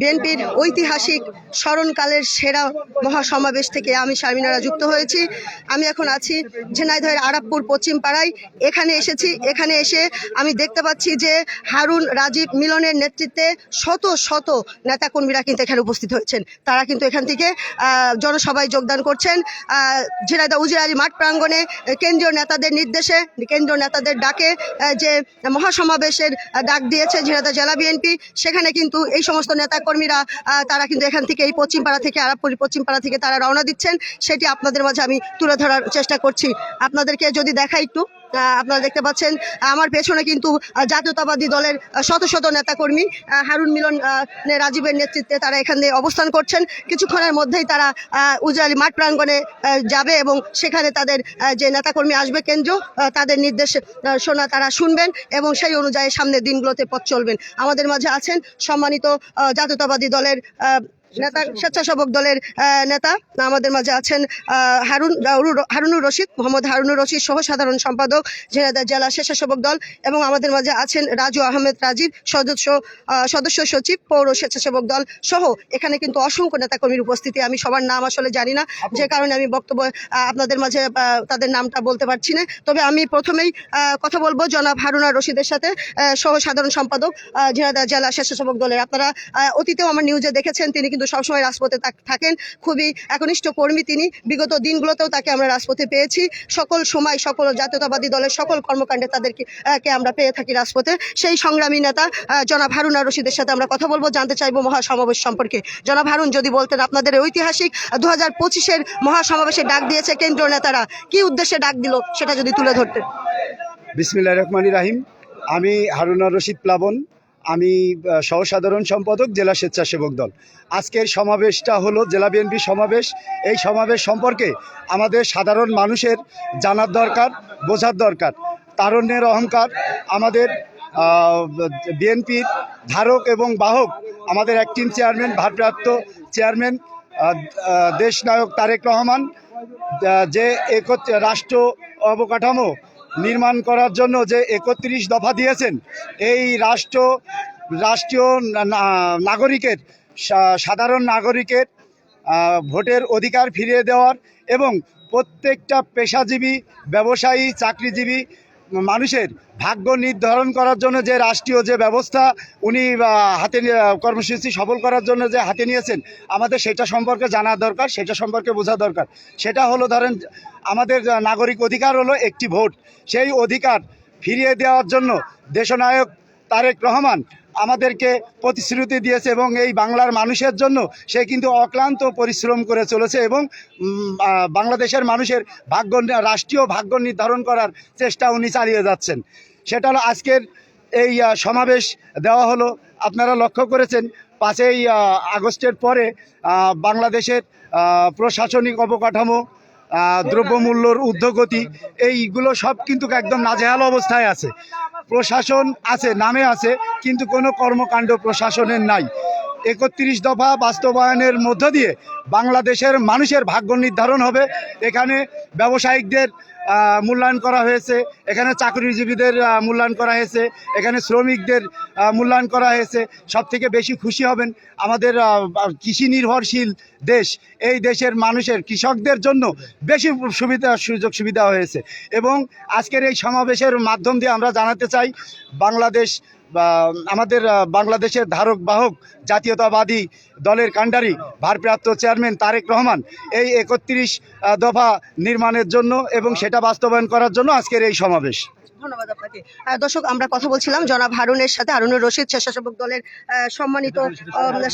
বিএনপির ঐতিহাসিক স্মরণকালের সেরা মহাসমাবেশ থেকে আমি শারমিনারা যুক্ত হয়েছি। আমি এখন আছি ঝিনাইদহের আরাবপুর পশ্চিম পাড়ায় এখানে এসেছি এখানে এসে আমি দেখতে পাচ্ছি যে হারুন রাজীব মিলনের নেতৃত্বে শত শত নেতাকর্মীরা কিন্তু এখানে উপস্থিত হয়েছেন। তারা কিন্তু এখান থেকে জনসভায় যোগদান করছেন। আহ, ঝিনাইদহ উজির আলী মাঠ প্রাঙ্গণে কেন্দ্রীয় নেতাদের নির্দেশে কেন্দ্রীয় নেতাদের ডাকে যে মহাসমাবেশের ডাক দিয়েছে ঝিনাইদহ জেলা বিএনপি সেখানে কিন্তু এই সমস্ত নেতাকর্মীরা আহ, তারা কিন্তু এখান থেকে এই পশ্চিমপাড়া থেকে আরাবপুরি পশ্চিমপাড়া থেকে তারা রওনা দিচ্ছেন সেটি আপনাদের মাঝে আমি তুলে ধরার চেষ্টা করছি। আপনাদেরকে যদি দেখাই একটু। আপনারা দেখতে পাচ্ছেন আমার পেছনে কিন্তু জাতীয়তাবাদী দলের শত শত নেতাকর্মী হারুন মিলন রাজীবের নেতৃত্বে তারা এখানে অবস্থান করছেন। কিছুক্ষণের মধ্যেই তারা আহ, উজরালি মাঠ প্রাঙ্গণে যাবে এবং সেখানে তাদের যে নেতাকর্মী আসবে কেন্দ্র তাদের নির্দেশ শোনা তারা শুনবেন এবং সেই অনুযায়ী সামনের দিনগুলোতে পথ চলবেন। আমাদের মাঝে আছেন সম্মানিত জাতীয়তাবাদী দলের নেতা, স্বেচ্ছাসেবক দলের নেতা আমাদের মাঝে আছেন হারুন হারুনুর রশিদ, মোহাম্মদ হারুনুর রশিদ সহ সাধারণ সম্পাদক, ঝিনাইদহ জেলা স্বেচ্ছাসেবক দল এবং আমাদের মাঝে আছেন রাজু আহমেদ রাজীব, সদস্য সদস্য সচিব, পৌর স্বেচ্ছাসেবক দল সহ। এখানে কিন্তু অসংখ্য নেতাকর্মীর উপস্থিতি, আমি সবার নাম আসলে জানি না, যে কারণে আমি বক্তব্য আপনাদের মাঝে তাদের নামটা বলতে পারছি না। তবে আমি প্রথমেই কথা বলব জনাব হারুনা রশিদের সাথে সহ সাধারণ সম্পাদক ঝিনাইদহ জেলা স্বেচ্ছাসেবক দলের। আপনারা অতীতেও আমার নিউজে দেখেছেন, তিনি কিন্তু সবসময় রাজপথে থাক- থাকেন। খুবই একনিষ্ঠ কর্মী তিনি। বিগত দিনগুলোতেও তাকে আমরা রাজপথে পেয়েছি। সকল সময় সকল জাতীয়তাবাদী দলের সকল কর্মকাণ্ডে তাদেরকে আমরা পেয়ে থাকি রাজপথে। সেই সংগ্রামী নেতা জনাব হারুনা রশিদের সাথে আমরা কথা বলব, জানতে চাইব মহাসমাবেশ সম্পর্কে। জনাব হারুন, যদি বলতেন আপনাদের ঐতিহাসিক দু হাজার পঁচিশের মহাসমাবেশে ডাক দিয়েছে কেন্দ্রীয় নেতারা, কি উদ্দেশ্যে ডাক দিল সেটা যদি তুলে ধরতেন। বিসমিল্লাহ রহমানি রাহিম। আমি হারুনা রশিদ প্লাবন। আমি সহসাধারণ সম্পাদক, জেলা স্বেচ্ছাসেবক দল। আজকের সমাবেশটা হলো জেলা বিএনপি সমাবেশ। এই সমাবেশ সম্পর্কে আমাদের সাধারণ মানুষের জানার দরকার, বোঝার দরকার। তারণ্যের অহংকার আমাদের বিএনপির ধারক এবং বাহক, আমাদের অ্যাক্টিং চেয়ারম্যান, ভারপ্রাপ্ত চেয়ারম্যান দেশনায়ক তারেক রহমান যে একত্রে রাষ্ট্র অবকাঠামো নির্মাণ করার জন্য যে একত্রিশ দফা দিয়েছেন, এই রাষ্ট্র, রাষ্ট্রীয় নাগরিকের সাধারণ নাগরিকের ভোটের অধিকার ফিরিয়ে দেওয়ার এবং প্রত্যেকটা পেশাজীবী, ব্যবসায়ী, চাকরিজীবী মানুষের ভাগ্য নির্ধারণ করার জন্য যে রাষ্ট্রীয় যে ব্যবস্থা উনি হাতে কর্মসূচি সফল করার জন্য যে হাতে নিয়েছেন, আমাদের সেটা সম্পর্কে জানা দরকার, সেটা সম্পর্কে বোঝা দরকার। সেটা হলো ধরেন, আমাদের নাগরিক অধিকার হলো একটি ভোট। সেই অধিকার ফিরিয়ে দেওয়ার জন্য দেশনায়ক তারেক রহমান আমাদেরকে প্রতিশ্রুতি দিয়েছে এবং এই বাংলার মানুষের জন্য সে কিন্তু অক্লান্ত পরিশ্রম করে চলেছে এবং বাংলাদেশের মানুষের ভাগ্য রাষ্ট্রীয় ভাগ্য নির্ধারণ করার চেষ্টা উনি চালিয়ে যাচ্ছেন। সেটা হলো আজকের এই সমাবেশ দেওয়া হলো। আপনারা লক্ষ্য করেছেন, পাঁচই আগস্টের পরে বাংলাদেশের প্রশাসনিক অবকাঠামো দ্রব্যমূল্যর ঊর্ধ্বগতি, এইগুলো সব কিন্তু একদম নাজেহাল অবস্থায় আছে। প্রশাসন আছে, নামে আছে, কিন্তু কোনো কর্মকাণ্ড প্রশাসনের নাই। একত্রিশ দফা বাস্তবায়নের মধ্য দিয়ে বাংলাদেশের মানুষের ভাগ্য নির্ধারণ হবে। এখানে ব্যবসায়িকদের মূল্যায়ন করা হয়েছে। এখানে চাকরিজীবীদের মূল্যায়ন করা হয়েছে। এখানে শ্রমিকদের মূল্যায়ন করা হয়েছে। সব থেকে বেশি খুশি হবেন আমাদের কৃষি নির্ভরশীল দেশ। এই দেশের মানুষের, কৃষকদের জন্য বেশি সুবিধা, সুযোগ সুবিধা হয়েছে। এবং আজকের এই সমাবেশের মাধ্যম দিয়ে আমরা জানাতে চাই, বাংলাদেশ আমাদের বাংলাদেশের ধারক বাহক জাতীয়তাবাদী দলের কাণ্ডারি ভারপ্রাপ্ত চেয়ারম্যান তারেক রহমান এই একত্রিশ দফা নির্মাণের জন্য এবং সেটা বাস্তবায়ন করার জন্য আজকের এই সমাবেশ। ধন্যবাদ আপনাকে। দর্শক, আমরা কথা বলছিলাম জনাব হারুনের সাথে, হারুনুর রশিদ স্বেচ্ছাসেবক দলের সম্মানিত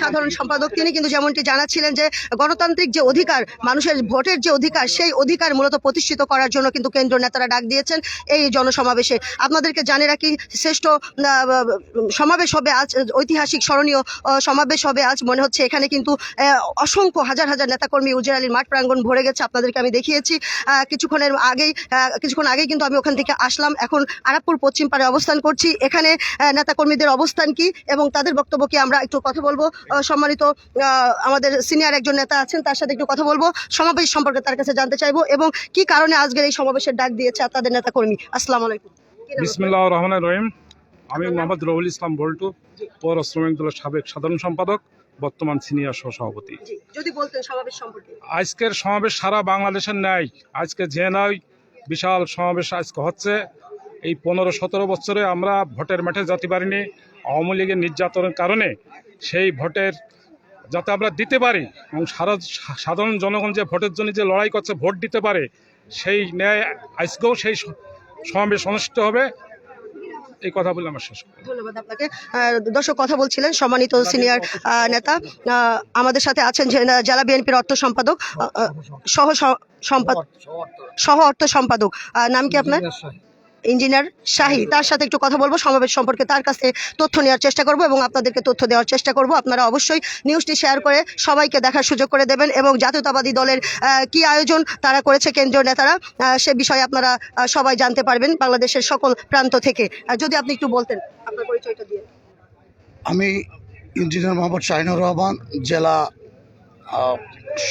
সাধারণ সম্পাদক। তিনি কিন্তু যেমনটি জানাচ্ছিলেন যে, গণতান্ত্রিক যে অধিকার, মানুষের ভোটের যে অধিকার, সেই অধিকার মূলত প্রতিষ্ঠিত করার জন্য কিন্তু কেন্দ্র নেতারা ডাক দিয়েছেন এই জনসমাবেশে। আপনাদেরকে জানে রাখি, শ্রেষ্ঠ সমাবেশ হবে আজ, ঐতিহাসিক স্মরণীয় সমাবেশ হবে আজ। মনে হচ্ছে এখানে কিন্তু অসংখ্য হাজার হাজার নেতাকর্মী উজির আলীর মাঠ প্রাঙ্গণ ভরে গেছে। আপনাদেরকে আমি দেখিয়েছি। কিছুক্ষণের আগেই কিছুক্ষণ আগেই কিন্তু আমি ওখান থেকে আসলাম। এখন আরাকপুর পশ্চিম পাড়ে অবস্থান করছি। এখানে নেতাকর্মীদের অবস্থান কি এবং তাদের বক্তব্য কি আমরা একটু কথা বলব? সম্মানিত আমাদের সিনিয়র একজন নেতা আছেন তার সাথে একটু কথা বলব। সমাবেশ সম্পর্কে তার কাছে জানতে চাইব এবং কি কারণে আজকের এই সমাবেশের ডাক দিয়েছে আপনাদের নেতাকর্মী? আসসালামু আলাইকুম? বিসমিল্লাহ রহমান রহিম। আমি মোহাম্মদ রহুল ইসলাম বল্টু পৌর শ্রমিক দলের সাবেক সাধারণ সম্পাদক বর্তমান সিনিয়র সহসভাপতি। জি, যদি বলতেন সমাবেশ সম্পর্কে। আজকের সমাবেশ সারা বাংলাদেশের ন্যায়। আজকে যে নয় বিশাল সমাবেশ আজকে হচ্ছে। এই পনেরো সতেরো বছরে আমরা ভোটের মাঠে যেতে পারিনি। আওয়ামী লীগের নির্যাতনের কারণে সেই ভোটের যাতে আমরা দিতে পারি এবং সারা সাধারণ জনগণ যে ভোটের জন্য যে লড়াই করছে ভোট দিতে পারে সেই ন্যায় আজকেও সেই সমাবেশ অনুষ্ঠিত হবে। এই কথা বলে আমার শেষ। ধন্যবাদ আপনাকে। দর্শক কথা বলছিলেন সম্মানিত সিনিয়র নেতা। আমাদের সাথে আছেন জেলা বিএনপির অর্থ সম্পাদক সহ সম্পাদক সহ অর্থ। সম্পাদক। নাম কি আপনার? ইঞ্জিনিয়ার শাহী তার সাথে একটু কথা বলব। সমাবেশ সম্পর্কে তার কাছে তথ্য নেওয়ার চেষ্টা করব এবং আপনাদেরকে তথ্য দেওয়ার চেষ্টা করব। আপনারা অবশ্যই নিউজটি শেয়ার করে সবাইকে দেখার সুযোগ করে দেবেন এবং জাতীয়তাবাদী দলের কি আয়োজন তারা করেছে কেন্দ্রীয় নেতারা সে বিষয়ে আপনারা সবাই জানতে পারবেন বাংলাদেশের সকল প্রান্ত থেকে। যদি আপনি একটু বলতেন আপনার পরিচয়টা দিয়ে। আমি ইঞ্জিনিয়ার মোহাম্মদ শাহিনুর রহমান জেলা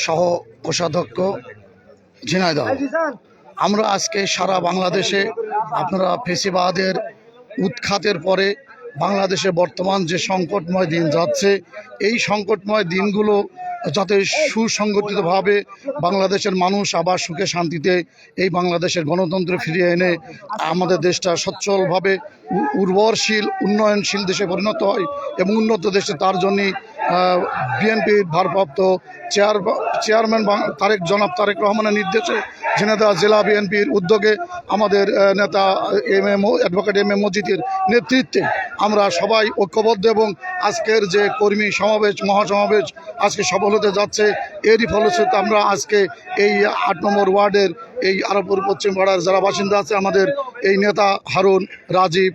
সহ কোষাধ্যক্ষ ঝিনাইদহ। আমরা আজকে সারা বাংলাদেশে আপনারা ফেসিবাদের উৎখাতের পরে বাংলাদেশে বর্তমান যে সংকটময় দিন যাচ্ছে, এই সংকটময় দিনগুলো যাতে সুসংগঠিতভাবে বাংলাদেশের মানুষ আবার সুখে শান্তিতে এই বাংলাদেশের গণতন্ত্র ফিরিয়ে এনে আমাদের দেশটা সচ্ছলভাবে উর্বরশীল, উন্নয়নশীল দেশে পরিণত হয় এবং উন্নত দেশে তার জন্যই বিএনপির ভারপ্রাপ্ত চেয়ার চেয়ারম্যান তারেক জনাব তারেক রহমানের নির্দেশে ঝিনাইদহ জেলা বিএনপির উদ্যোগে আমাদের নেতা M M advocate M M মজিদের নেতৃত্বে আমরা সবাই ঐক্যবদ্ধ এবং আজকের যে কর্মী সমাবেশ, মহাসমাবেশ আজকে সফল হতে যাচ্ছে। এরই ফলশ্রুতিতে আমরা আজকে এই আট নম্বর ওয়ার্ডের এই আরবপুর পশ্চিম পাড়ার যারা বাসিন্দা আছে, আমাদের এই নেতা হারুন, রাজীব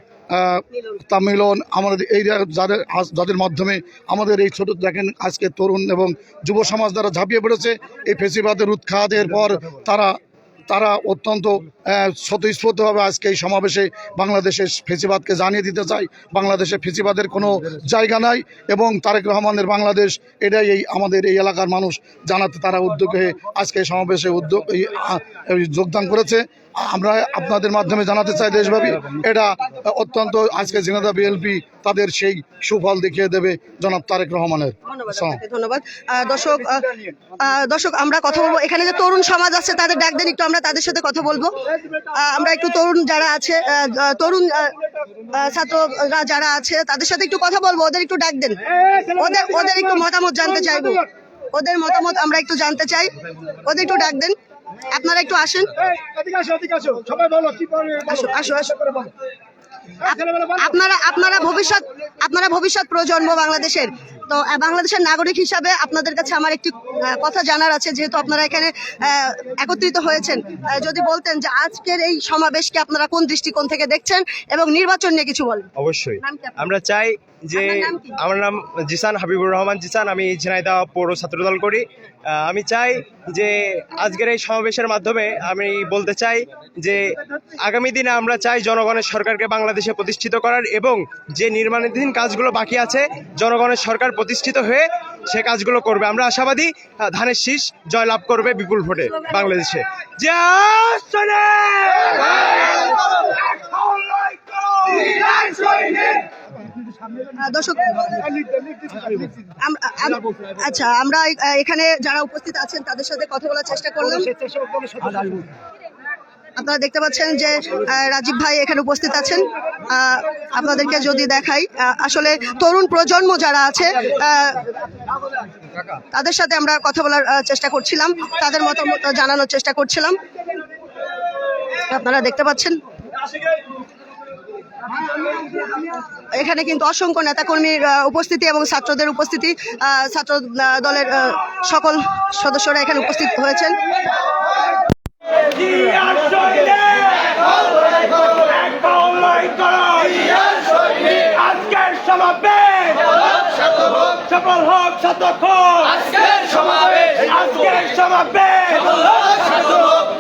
তামিলন, আমাদের এই যাদের যাদের মাধ্যমে আমাদের এই ছোট দেখেন আজকে তরুণ এবং যুব সমাজ দ্বারা ঝাঁপিয়ে পড়েছে, এই ফেসিবাদের উৎখাতের পর তারা তারা অত্যন্ত স্বতঃস্ফূর্তভাবে আজকে এই সমাবেশে বাংলাদেশের ফেসিবাদকে জানিয়ে দিতে চাই বাংলাদেশে ফেসিবাদের কোনো জায়গা নাই এবং তারেক রহমানের বাংলাদেশ এটাই এই আমাদের এই এলাকার মানুষ জানাতে তারা উদ্যোগ হয়ে আজকে সমাবেশে উদ্যোগ যোগদান করেছে। আমরা আপনাদের মাধ্যমে জানাতে চাই দেশব্যাপী এটা অত্যন্ত আজকে জিনাদা বিএলপি তাদের সেই সুফল দেখিয়ে দেবে জনাব তারেক রহমানের। ধন্যবাদ দর্শক দর্শক আমরা কথা বলব। এখানে যে তরুণ সমাজ আছে তাদের ডাক দেন একটু আমরা তাদের সাথে কথা বলব। আমরা একটু তরুণ যারা আছে তরুণ ছাত্ররা যারা আছে তাদের সাথে একটু কথা বলব ওদের একটু ডাক দেন। ওদের ওদের একটু মতামত জানতে চাইব। ওদের মতামত আমরা একটু জানতে চাই। ওদের একটু ডাক দেন। আপনারা একটু আসেন। আসো আসো। আসো আপনারা আপনারা ভবিষ্যৎ আপনারা ভবিষ্যৎ প্রজন্ম বাংলাদেশের তো বাংলাদেশের নাগরিক হিসাবে আপনাদের কাছে আমার একটি কথা জানার আছে যেহেতু আপনারা এখানে একত্রিত হয়েছেন। যদি বলতেন যে আজকের এই সমাবেশকে আপনারা কোন দৃষ্টিকোণ থেকে দেখছেন এবং নির্বাচন নিয়ে কিছু বলেন। অবশ্যই? আমরা চাই যে? আমার নাম জিসান হাবিবুর রহমান। জিসান আমি ঝিনাইদহ পৌর ছাত্রদল করি। আমি চাই যে আজকের এই সমাবেশের মাধ্যমে আমি বলতে চাই যে আগামী দিনে আমরা চাই জনগণের সরকারকে বাংলাদেশে প্রতিষ্ঠিত করার এবং যে নির্মাণাধীন কাজগুলো বাকি আছে, জনগণের সরকার প্রতিষ্ঠিত হয়ে সে কাজগুলো করবে। আমরা আশাবাদী ধানের শীষ জয়লাভ করবে বিপুল ভোটে বাংলাদেশে। দর্শক আচ্ছা আমরা এখানে যারা উপস্থিত আছেন তাদের সাথে কথা বলার চেষ্টা করলাম। আপনারা দেখতে পাচ্ছেন যে রাজীব ভাই এখানে উপস্থিত আছেন। আপনাদেরকে যদি দেখাই আসলে তরুণ প্রজন্ম যারা আছে তাদের সাথে আমরা কথা বলার চেষ্টা করছিলাম। তাদের মতামত জানানোর চেষ্টা করছিলাম। আপনারা দেখতে পাচ্ছেন। এখানে কিন্তু অসংখ্য নেতাকর্মীর উপস্থিতি এবং ছাত্রদের উপস্থিতি ছাত্র দলের সকল সদস্যরা এখানে উপস্থিত হয়েছেন। আজকের সমাবেশ সফল হোক শতক্ষণ আজকের সমাবেশ আজকের সমাবেশ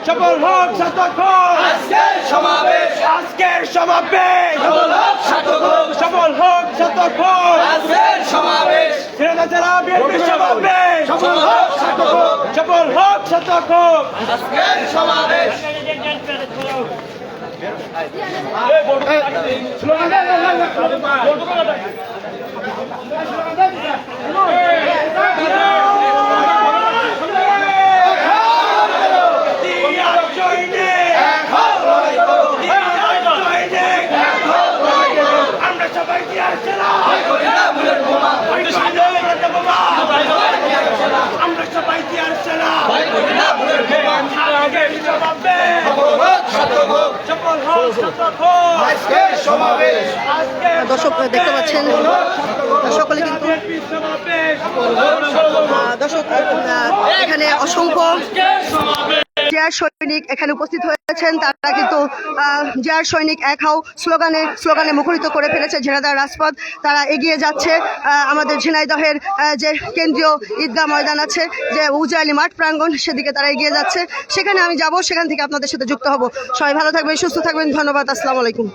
সফল হোক শতক্ষণ আজকের সমাবেশ আজকের সমাবেশ সফল হোক শতক্ষণ আজকের সমাবেশ যারা বিএনপি সমাবেশ সফল হোক শতক সফল হোক শতক আজকের সমাবেশ দিয়ার সৈনিক দিয়ার সৈনিক আমরা সবাই দিয়ার সেনা আমরা সবাই দিয়ার সেনা আগের জবাবে সফল হোক সতর্ক হোক আজকের সমাবেশ আজকে দর্শক দেখতে পাচ্ছেন সকলে কিন্তু দর্শক এখানে অসংখ্য জেয়ার সৈনিক এখানে উপস্থিত হয়েছেন। তারা কিন্তু জেয়ার সৈনিক এক হাও স্লোগানে স্লোগানে মুখরিত করে ফেলেছে ঝিনাইদহ রাজপথ। তারা এগিয়ে যাচ্ছে আমাদের ঝিনাইদহের যে কেন্দ্রীয় ঈদগাহ ময়দান আছে, যে উজালি মাঠ প্রাঙ্গণ, সেদিকে তারা এগিয়ে যাচ্ছে। সেখানে আমি যাব, সেখান থেকে আপনাদের সাথে যুক্ত হব। সবাই ভালো থাকবেন, সুস্থ থাকবেন, ধন্যবাদ, আসসালামু আলাইকুম।